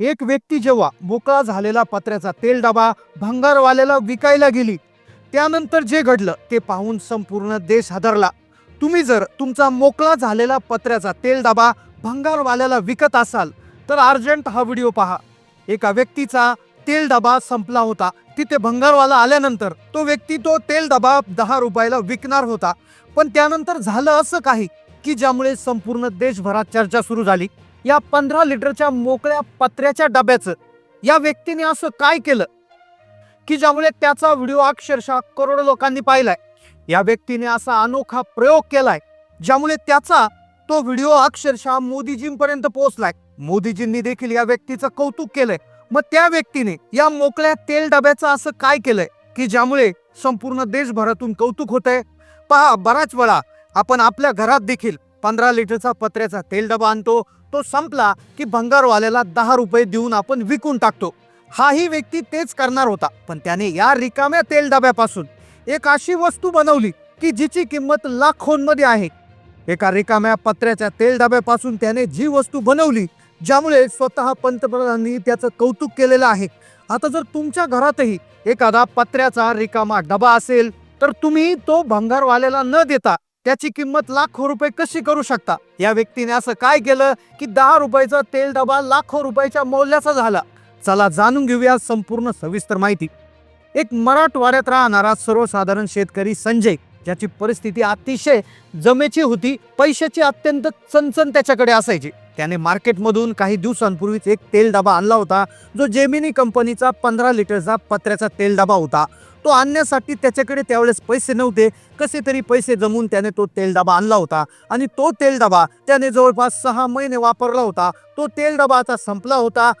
एक व्यक्ती जेव्हा मोकळा झालेला पत्र्याचा तेल डबा भंगारवाल्याला विकायला गेली त्यानंतर जे घडलं ते पाहून संपूर्ण देश हादरला. तुम्ही जर तुमचा मोकळा झालेला पत्र्याचा तेल डबा भंगारवाल्याला विकत असाल तर अर्जंट हा व्हिडिओ पहा. एका व्यक्तीचा तेल डबा संपला होता. तिथे भंगारवाला आल्यानंतर तो व्यक्ती तो तेल डबा दहा रुपयाला विकणार होता. पण त्यानंतर झालं असं काही की ज्यामुळे संपूर्ण देशभरात चर्चा सुरू झाली. या पंधरा लिटरच्या मोकळ्या पत्र्याच्या डब्याचं. या व्यक्तीने असं काय केलं? की ज्यामुळे त्याचा व्हिडिओ अक्षरशः करोडो लोकांनी पाहिलाय. या व्यक्तीने असा अनोखा प्रयोग केलाय ज्यामुळे त्याचा तो व्हिडिओ अक्षरशः मोदीजींपर्यंत पोहोचलाय. मोदीजींनी देखील या व्यक्तीचं कौतुक केलंय. मग त्या व्यक्तीने या मोकळ्या तेल डब्याचं असं काय केलंय? की ज्यामुळे संपूर्ण देशभरातून कौतुक होतंय? पहा बराच वेळा आपण आपल्या घरात देखील पंधरा लिटरचा पत्र्याचा तेल डबा आणतो. तो संपला की भंगारवाल्याला दहा रुपये देऊन आपण विकून टाकतो. हाही व्यक्ती तेच करणार होता पण त्याने या रिकाम्या तेल डब्यापासून एक अशी वस्तू बनवली की जिची किंमत लाखोंमध्ये आहे. एका रिकाम्या पत्र्याच्या तेल डब्यापासून त्याने जी वस्तू बनवली ज्यामुळे स्वतः पंतप्रधानांनी त्याचं कौतुक केलेलं आहे. आता जर तुमच्या घरातही एखादा पत्र्याचा रिकामा डबा असेल तर तुम्ही तो भंगारवाल्याला न देता त्याची किंमत लाखो रुपये कशी करू शकता? या व्यक्तीने असं काय केलं की दहा रुपयाचा तेल डबा लाखो रुपयाच्या मौल्याचा झाला? चला जाणून घेऊया संपूर्ण सविस्तर माहिती. एक मराठवाड्यात राहणारा सर्वसाधारण शेतकरी संजय ज्याची परिस्थिती अतिशय जमेची होती पैशाची अत्यंत चणचण त्याच्याकडे असायची. त्याने मार्केटमधून काही दिवसांपूर्वीच एक तेल डबा आणला होता जो जेमिनी कंपनीचा पंधरा लिटरचा पत्र्याचा तेल डबा होता. तो आणण्यासाठी त्याच्याकडे त्यावेळेस पैसे नव्हते कसे तरी पैसे जमून त्याने तो तेल डबा आणला होता. आणि तो तेल डबा त्याने जवळपास सहा महिने वापरला होता. तो तेल डबा आता संपला होता.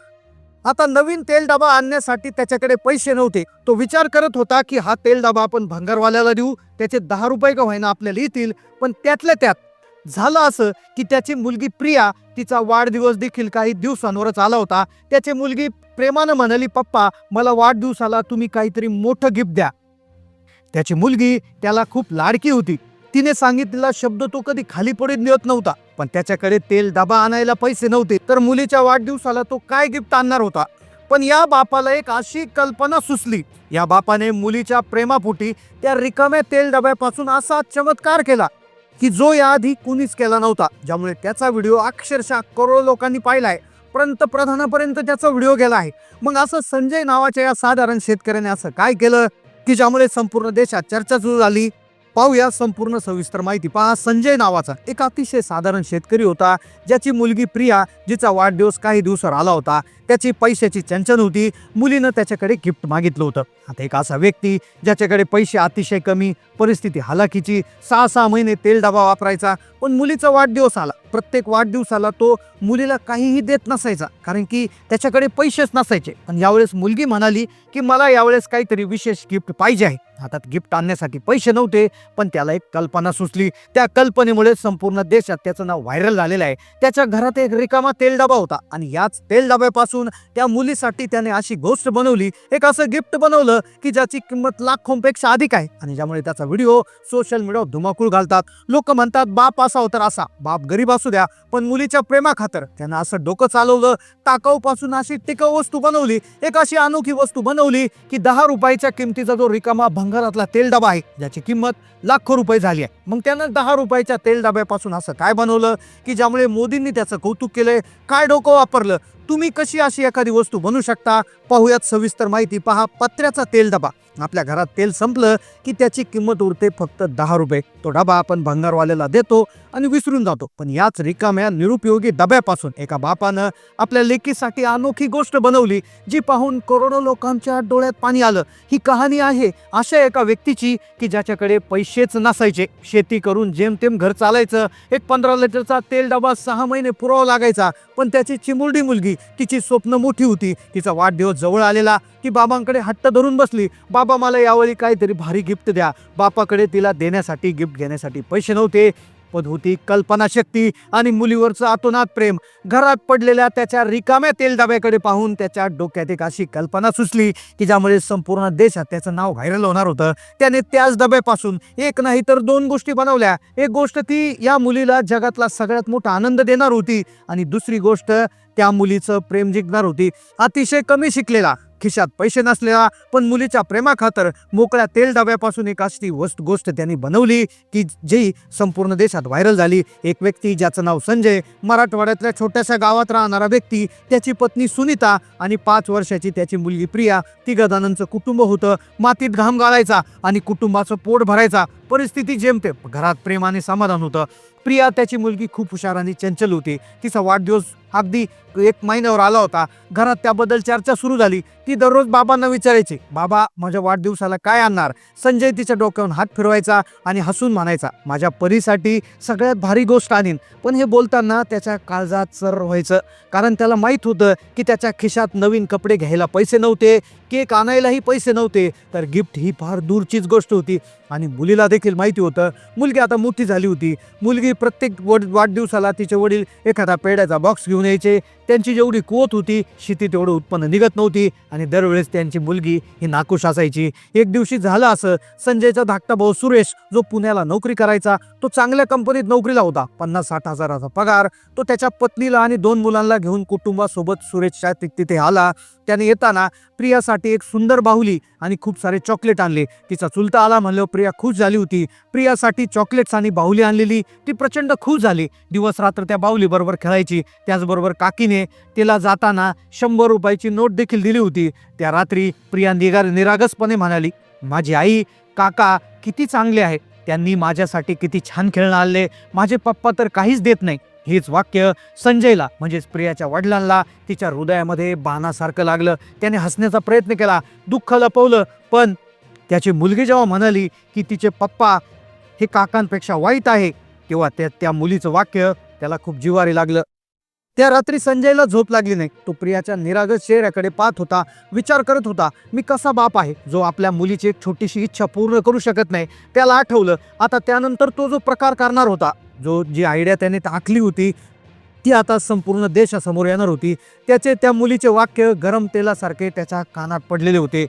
आता नवीन तेल डबा आणण्यासाठी त्याच्याकडे पैसे नव्हते. तो विचार करत होता की हा तेल डबा आपण भंगारवाल्याला देऊ त्याचे दहा रुपये का होईना आपल्याला येतील पण त्यातल्या त्यात झालं असं की त्याची मुलगी प्रिया तिचा वाढदिवस देखील काही दिवसांवरच आला होता. त्याची मुलगी प्रेमानं म्हणाली पप्पा मला वाढदिवसाला तुम्ही काहीतरी मोठं गिफ्ट द्या. त्याची मुलगी त्याला खूप लाडकी होती. तिने सांगितलेला शब्द तो कधी खाली पडून देत नव्हता. पण त्याच्याकडे तेल डबा आणायला पैसे नव्हते. तर मुलीच्या वाढदिवसाला तो काय गिफ्ट आणणार होता? पण या बापाला एक अशी कल्पना सुचली. या बापाने मुलीच्या प्रेमापोटी त्या रिकाम्या तेल डब्यापासून असा चमत्कार केला की जो याआधी कुणीच केला नव्हता. ज्यामुळे त्याचा व्हिडिओ अक्षरशः करोडो लोकांनी पाहिलाय. पंतप्रधानापर्यंत त्याचा व्हिडिओ गेला आहे. मग असं संजय नावाच्या या साधारण शेतकऱ्याने असं काय केलं? की ज्यामुळे संपूर्ण देशात चर्चा सुरू झाली? पाहूया संपूर्ण सविस्तर माहिती. पहा संजय नावाचा एक अतिशय साधारण शेतकरी होता. ज्याची मुलगी प्रिया जिचा वाढदिवस काही दिवसावर आला होता त्याची पैशाची चंचन होती. मुलीनं त्याच्याकडे गिफ्ट मागितलं होतं. आता एक असा व्यक्ती ज्याच्याकडे पैसे अतिशय कमी परिस्थिती हालाकीची सहा सहा महिने तेल डबा वापरायचा पण मुलीचा वाढदिवस आला. प्रत्येक वाढदिवसाला तो मुलीला काहीही देत नसायचा कारण की त्याच्याकडे पैसेच नसायचे. पण यावेळेस मुलगी म्हणाली की मला यावेळेस काहीतरी विशेष गिफ्ट पाहिजे आहे. हातात गिफ्ट आणण्यासाठी पैसे नव्हते पण त्याला एक कल्पना सुचली. त्या कल्पनेमुळे संपूर्ण देशात त्याचं नाव व्हायरल झालेलं आहे. त्याच्या घरात एक रिकामा तेल डबा होता आणि याच तेल डब्यापासून त्या मुलीसाठी त्याने अशी गोष्ट बनवली. एक असं गिफ्ट बनवलं की ज्याची किंमत लाखोंपेक्षा अधिक आहे आणि ज्यामुळे त्याचा व्हिडिओ सोशल मीडियावर धुमाकूळ घालतात. लोक म्हणतात बाप असा तर असा. बाप गरीब असू द्या पण मुलीच्या प्रेमाखातर. त्यानं असं डोकं चालवलं टाकाऊपासून अशी टिकाऊ वस्तू बनवली. एक अशी अनोखी वस्तू बनवली की दहा रुपयाच्या किमतीचा जो रिकामा भंगारातला तेल डबा आहे ज्याची किंमत लाखो रुपये झाली आहे. मग त्यानं दहा रुपयाच्या तेल डब्यापासून असं काय बनवलं की ज्यामुळे मोदींनी त्याचं कौतुक केलंय काय डोकं वापरलं? तुम्ही कशी अशी एखादी वस्तू बनवू शकता? पाहूयात सविस्तर माहिती. पहा पत्र्याचा तेल डबा. आपल्या घरात तेल संपलं की त्याची किंमत उरते फक्त दहा रुपये. तो डबा आपण भंगारवाल्याला देतो आणि विसरून जातो. पण याच रिकाम्या निरुपयोगी डब्यापासून एका बापानं आपल्या लेकीसाठी अनोखी गोष्ट बनवली जी पाहून करोडो लोकांच्या डोळ्यात पाणी आलं. ही कहाणी आहे अशा एका व्यक्तीची की ज्याच्याकडे पैसेच नसायचे. शेती करून जेमतेम घर चालायचं एक पंधरा लिटरचा तेल डबा सहा महिने पुरावा लागायचा. पण त्याची चिमुरडी मुलगी तिची स्वप्न मोठी होती. तिचा वाढदिवस जवळ आलेला ती बाबांकडे हट्ट धरून बसली. बाबा मला यावेळी काहीतरी भारी गिफ्ट द्या. बापाकडे तिला देण्यासाठी गिफ्ट घेण्यासाठी पैसे नव्हते. पद होती कल्पनाशक्ती आणि मुलीवरचं आतोनात प्रेम. घरात पडलेल्या त्याच्या रिकाम्या तेलदाब्याकडे पाहून त्याच्या डोक्यात एक अशी कल्पना सुचली की ज्यामुळे संपूर्ण देशात त्याचं नाव व्हायरल होणार होतं. त्याने त्याच डब्यापासून एक नाही तर दोन गोष्टी बनवल्या. एक गोष्ट ती या मुलीला जगातला सगळ्यात मोठा आनंद देणार होती आणि दुसरी गोष्ट त्या मुलीचं प्रेम जिंकणार होती. अतिशय कमी शिकलेला. खिशात पैसे नसलेला पण मुलीच्या प्रेमाखातर मोकळ्या तेल डब्यापासून एक अशी वस्त गोष्ट त्यांनी बनवली की जी संपूर्ण देशात व्हायरल झाली. एक व्यक्ती ज्याचं नाव संजय मराठवाड्यातल्या छोट्याशा गावात राहणारा व्यक्ती त्याची पत्नी सुनीता आणि पाच वर्षाची त्याची मुलगी प्रिया तिघदानांचं कुटुंब होतं. मातीत घाम गाळायचा आणि कुटुंबाचं पोट भरायचा. परिस्थिती जेमतेम. घरात प्रेम आणि समाधान होतं. प्रिया त्याची मुलगी खूप हुशार आणि चंचल होती. तिचा वाढदिवस अगदी एक महिन्यावर आला होता. घरात त्याबद्दल चर्चा सुरू झाली. ती दररोज बाबांना विचारायची बाबा माझ्या वाढदिवसाला काय आणणार? संजय तिच्या डोक्यावरून हात फिरवायचा आणि हसून म्हणायचा माझ्या परीसाठी सगळ्यात भारी गोष्ट आणीन. पण हे बोलताना त्याच्या काळजात सर व्हायचं. कारण त्याला माहीत होतं की त्याच्या खिशात नवीन कपडे घ्यायला पैसे नव्हते केक आणायलाही पैसे नव्हते. तर गिफ्ट ही फार दूरचीच गोष्ट होती. आणि मुलीला देखील देखील माहिती होतं मुलगी आता मोठी झाली होती. मुलगी प्रत्येक वड वाढदिवसाला तिचे वडील एखादा पेड्याचा बॉक्स घेऊन यायचे. त्यांची जेवढी कुवत होती शेती तेवढं उत्पन्न निघत नव्हती आणि दरवेळेस त्यांची मुलगी ही नाखुश असायची. एक दिवशी झालं असं संजयचा धाकटा भाऊ सुरेश जो पुण्याला नोकरी करायचा तो चांगल्या कंपनीत नोकरीला होता. पन्नास साठ हजाराचा पगार. तो त्याच्या पत्नीला आणि दोन मुलांना घेऊन कुटुंबासोबत सुरेशच्या तिथे आला. त्याने येताना प्रियासाठी एक सुंदर बाहुली आणि खूप सारे चॉकलेट आणले. तिचा चुलता आला म्हणल्यावर प्रिया खुश झाली होती. प्रियासाठी चॉकलेट्स आणि बाहुली आणलेली. ती प्रचंड खुश झाली. दिवस रात्र त्या बाहुली बरोबर खेळायची. त्याचबरोबर काकीने तिला जाताना शंभर रुपयाची नोट देखील दिली होती. त्या रात्री प्रिया निगार निरागसपणे म्हणाली माझी आई काका किती चांगले आहे. त्यांनी माझ्यासाठी किती छान खेळणं आणले. माझे पप्पा तर काहीच देत नाही. हेच वाक्य संजयला म्हणजेच प्रियाच्या वडिलांना तिच्या हृदयामध्ये बाणासारखं लागलं. त्याने हसण्याचा प्रयत्न केला दुःख लपवलं पण त्याची मुलगी जेव्हा म्हणाली की तिचे पप्पा हे काकांपेक्षा वाईट आहे तेव्हा त्या त्या मुलीचं वाक्य त्याला खूप जिवारी लागलं. त्या रात्री संजयला झोप लागली नाही. तो प्रियाच्या निरागस चेहऱ्याकडे पाहत होता विचार करत होता मी कसा बाप आहे जो आपल्या मुलीची एक छोटीशी इच्छा पूर्ण करू शकत नाही. त्याला आठवलं आता त्यानंतर तो जो प्रकार करणार होता जो जी आयडिया त्याने आखली होती ती आता संपूर्ण देशासमोर येणार होती. त्याचे त्या मुलीचे वाक्य गरम तेलासारखे त्याच्या कानात पडलेले होते.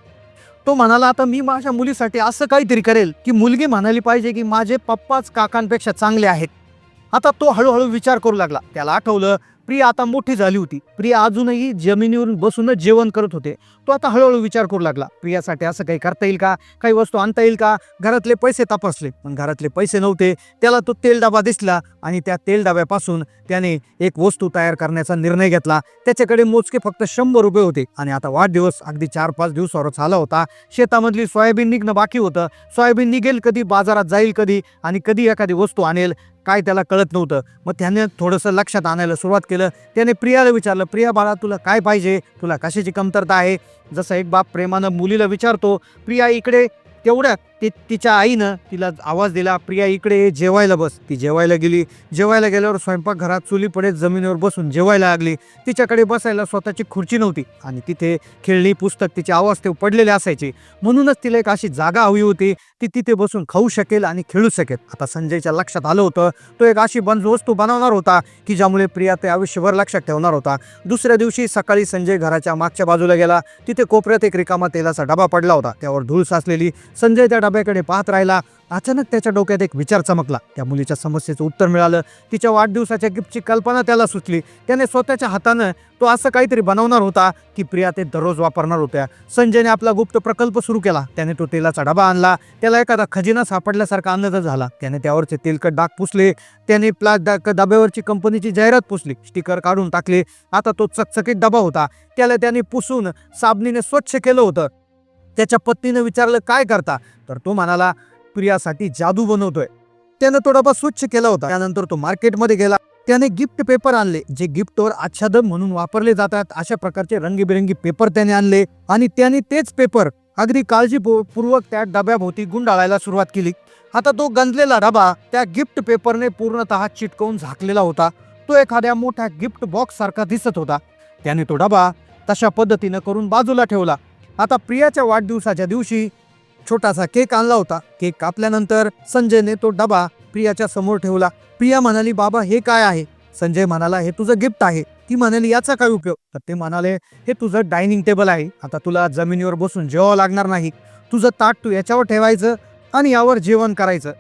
तो म्हणाला आता मी माझ्या मुलीसाठी असं काहीतरी करेल की मुलगी म्हणाली पाहिजे की माझे पप्पाच काकांपेक्षा चांगले आहेत. आता तो हळूहळू विचार करू लागला. त्याला आठवलं प्रिया आता मोठी झाली होती. प्रिया अजूनही जमिनीवरून बसूनच जेवण करत होते. तो आता हळूहळू विचार करू लागला. प्रियासाठी असं काही करता येईल का? काही वस्तू आणता येईल का? घरातले पैसे तपासले. पण घरातले पैसे नव्हते. त्याला तो तेल डबा दिसला आणि त्या तेल डब्यापासून त्याने एक वस्तू तयार करण्याचा निर्णय घेतला. त्याच्याकडे मोजके फक्त शंभर रुपये होते. आणि आता वाढदिवस अगदी चार पाच दिवसावरच आला होता. शेतामधली सोयाबीन निघणं बाकी होतं. सोयाबीन निघेल कधी? बाजारात जाईल कधी? आणि कधी एखादी वस्तू आणेल? काय त्याला कळत नव्हतं. मग त्याने थोडंसं लक्षात आणायला सुरुवात केली. त्याने प्रियाला विचारलं प्रिया बाळा तुला काय पाहिजे? तुला कशाची कमतरता आहे? जसं एक बाप प्रेमानं मुलीला विचारतो प्रिया इकडे तेवढ्यात ती तिच्या आईनं तिला आवाज दिला प्रिया इकडे जेवायला बस. ती जेवायला गेली. जेवायला गेल्यावर स्वयंपाकघरात चुलीपडे जमिनीवर बसून जेवायला लागली. तिच्याकडे बसायला स्वतःची खुर्ची नव्हती आणि तिथे खेळणी पुस्तक तिचे आवाज ते पडलेले असायचे. म्हणूनच तिला एक अशी जागा हवी होती ती तिथे बसून खाऊ शकेल आणि खेळू शकेल. आता संजयच्या लक्षात आलं होतं तो एक अशी बंद वस्तू बनवणार होता की ज्यामुळे प्रिया ते आयुष्यभर लक्षात ठेवणार होता. दुसऱ्या दिवशी सकाळी संजय घराच्या मागच्या बाजूला गेला. तिथे कोपऱ्यात एक रिकामा तेलाचा डबा पडला होता. त्यावर धूळ साचलेली संजय त्या डब्याकडे पाहत राहिला. अचानक त्याच्या डोक्यात एक विचार चमकला. त्या मुलीच्या समस्येचं उत्तर मिळालं. तिच्या वाढदिवसाच्या गिफ्टची कल्पना त्याला सुचली. त्याने स्वतःच्या हातानं तो असं काहीतरी बनवणार होता की प्रिया ते दररोज वापरणार होत्या. संजयने आपला गुप्त प्रकल्प सुरू केला. त्याने तो तेलाचा डबा आणला. त्याला एखादा खजिना सापडल्यासारखा आनंद झाला. त्याने त्यावरचे तेलकट डाग पुसले. त्याने प्ला डब्यावरची कंपनीची जाहिरात पुसली. स्टिकर काढून टाकले. आता तो चकचकीत डबा होता. त्याला त्याने पुसून साबणीने स्वच्छ केलं होतं. त्याच्या पत्नीनं विचारलं काय करता? तर तो म्हणाला प्रियासाठी जादू बनवतोय. त्यानं तो डबा स्वच्छ केला होता. त्यानंतर तो मार्केटमध्ये गेला. त्याने गिफ्ट पेपर आणले जे गिफ्टवर आच्छादन म्हणून वापरले जातात. अशा प्रकारचे रंगीबेरंगी पेपर त्याने आणले आणि त्याने तेच पेपर अगदी काळजीपूर्वक त्या डब्याभोवती गुंडाळायला सुरुवात केली. आता तो गंजलेला डबा त्या गिफ्ट पेपरने पूर्णतः चिटकवून झाकलेला होता. तो एखाद्या मोठ्या गिफ्ट बॉक्स सारखा दिसत होता. त्याने तो डबा तशा पद्धतीनं करून बाजूला ठेवला. आता प्रियाच्या वाढदिवसाच्या दिवशी छोटासा केक आणला होता. केक कापल्यानंतर संजयने तो डबा प्रियाच्या समोर ठेवला. प्रिया म्हणाली बाबा हे काय आहे? संजय म्हणाला हे तुझं गिफ्ट आहे. ती म्हणाली याचा काय उपयोग? तर ते म्हणाले हे तुझं डायनिंग टेबल आहे. आता तुला जमिनीवर बसून जेवावं लागणार नाही. तुझं ताट तू याच्यावर ठेवायचं आणि यावर जेवण करायचं.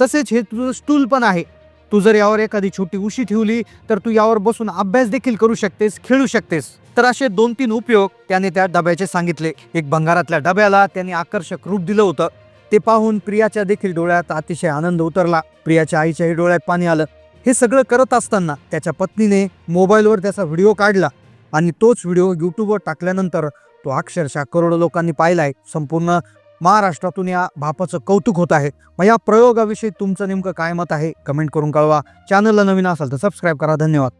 तसेच हे तुझं स्टूल पण आहे. तू जर यावर एखादी छोटी उशी ठेवली तर तू यावर बसून अभ्यास देखील करू शकतेस खेळू शकतेस. तर असे दोन तीन उपयोग त्याने त्या डब्याचे सांगितले. एक भंगारातल्या डब्याला त्याने आकर्षक रूप दिलं होतं. ते पाहून प्रियाच्या देखील डोळ्यात अतिशय आनंद उतरला. प्रियाच्या आईच्याही डोळ्यात पाणी आलं. हे सगळं करत असताना त्याच्या पत्नीने मोबाईलवर त्याचा व्हिडिओ काढला आणि तोच व्हिडिओ यूट्यूबवर टाकल्यानंतर तो अक्षरशः करोडो लोकांनी पाहिलाय. संपूर्ण महाराष्ट्रातून या बापाचं कौतुक होत आहे. मग या प्रयोगाविषयी तुमचं नेमकं काय मत आहे? कमेंट करून कळवा. चॅनलला नवीन असाल तर सबस्क्राईब करा. धन्यवाद.